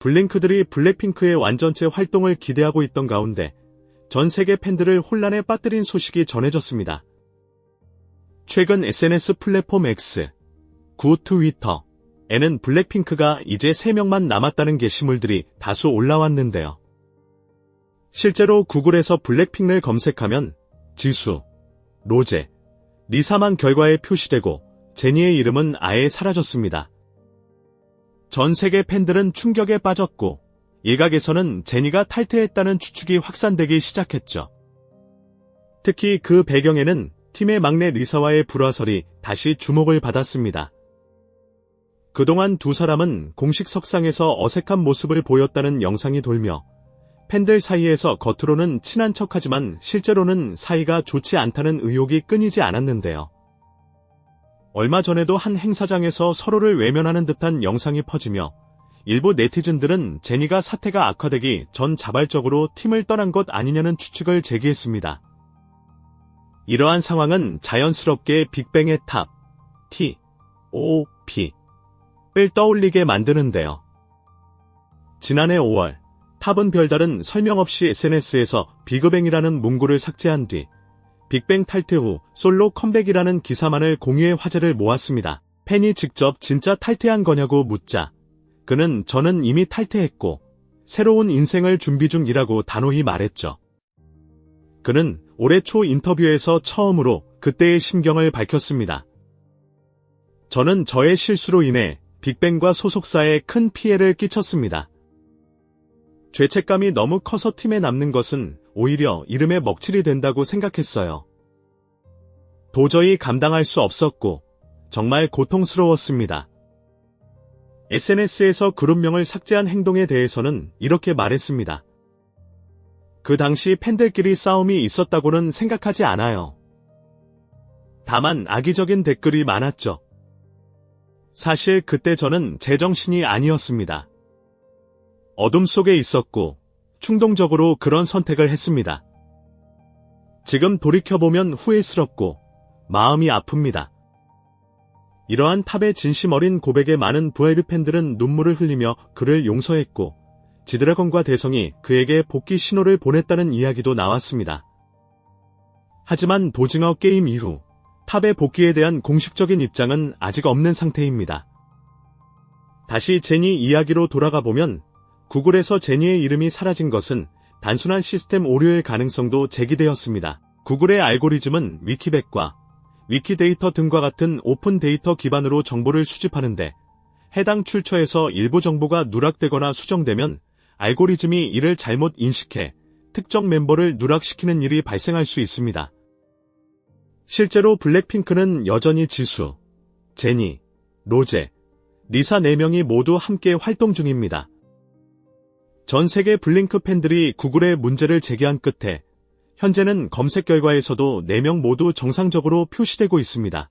블링크들이 블랙핑크의 완전체 활동을 기대하고 있던 가운데 전 세계 팬들을 혼란에 빠뜨린 소식이 전해졌습니다. 최근 SNS 플랫폼 X, 구 트위터 에는 블랙핑크가 이제 3명만 남았다는 게시물들이 다수 올라왔는데요. 실제로 구글에서 블랙핑크를 검색하면 지수, 로제, 리사만 결과에 표시되고 제니의 이름은 아예 사라졌습니다. 전 세계 팬들은 충격에 빠졌고 일각에서는 제니가 탈퇴했다는 추측이 확산되기 시작했죠. 특히 그 배경에는 팀의 막내 리사와의 불화설이 다시 주목을 받았습니다. 그동안 두 사람은 공식 석상에서 어색한 모습을 보였다는 영상이 돌며 팬들 사이에서 겉으로는 친한 척하지만 실제로는 사이가 좋지 않다는 의혹이 끊이지 않았는데요. 얼마 전에도 한 행사장에서 서로를 외면하는 듯한 영상이 퍼지며 일부 네티즌들은 제니가 사태가 악화되기 전 자발적으로 팀을 떠난 것 아니냐는 추측을 제기했습니다. 이러한 상황은 자연스럽게 빅뱅의 탑, T, O, P를 떠올리게 만드는데요. 지난해 5월, 탑은 별다른 설명 없이 SNS에서 비그뱅이라는 문구를 삭제한 뒤 빅뱅 탈퇴 후 솔로 컴백이라는 기사만을 공유해 화제를 모았습니다. 팬이 직접 진짜 탈퇴한 거냐고 묻자 그는 저는 이미 탈퇴했고 새로운 인생을 준비 중이라고 단호히 말했죠. 그는 올해 초 인터뷰에서 처음으로 그때의 심경을 밝혔습니다. 저는 저의 실수로 인해 빅뱅과 소속사에 큰 피해를 끼쳤습니다. 죄책감이 너무 커서 팀에 남는 것은 오히려 이름에 먹칠이 된다고 생각했어요. 도저히 감당할 수 없었고 정말 고통스러웠습니다. SNS에서 그룹명을 삭제한 행동에 대해서는 이렇게 말했습니다. 그 당시 팬들끼리 싸움이 있었다고는 생각하지 않아요. 다만 악의적인 댓글이 많았죠. 사실 그때 저는 제정신이 아니었습니다. 어둠 속에 있었고 충동적으로 그런 선택을 했습니다. 지금 돌이켜보면 후회스럽고 마음이 아픕니다. 이러한 탑의 진심 어린 고백에 많은 부에르 팬들은 눈물을 흘리며 그를 용서했고 지드래곤과 대성이 그에게 복귀 신호를 보냈다는 이야기도 나왔습니다. 하지만 도징어 게임 이후 탑의 복귀에 대한 공식적인 입장은 아직 없는 상태입니다. 다시 제니 이야기로 돌아가 보면 구글에서 제니의 이름이 사라진 것은 단순한 시스템 오류일 가능성도 제기되었습니다. 구글의 알고리즘은 위키백과 위키데이터 등과 같은 오픈 데이터 기반으로 정보를 수집하는데 해당 출처에서 일부 정보가 누락되거나 수정되면 알고리즘이 이를 잘못 인식해 특정 멤버를 누락시키는 일이 발생할 수 있습니다. 실제로 블랙핑크는 여전히 지수, 제니, 로제, 리사 4명이 모두 함께 활동 중입니다. 전 세계 블링크 팬들이 구글에 문제를 제기한 끝에 현재는 검색 결과에서도 4명 모두 정상적으로 표시되고 있습니다.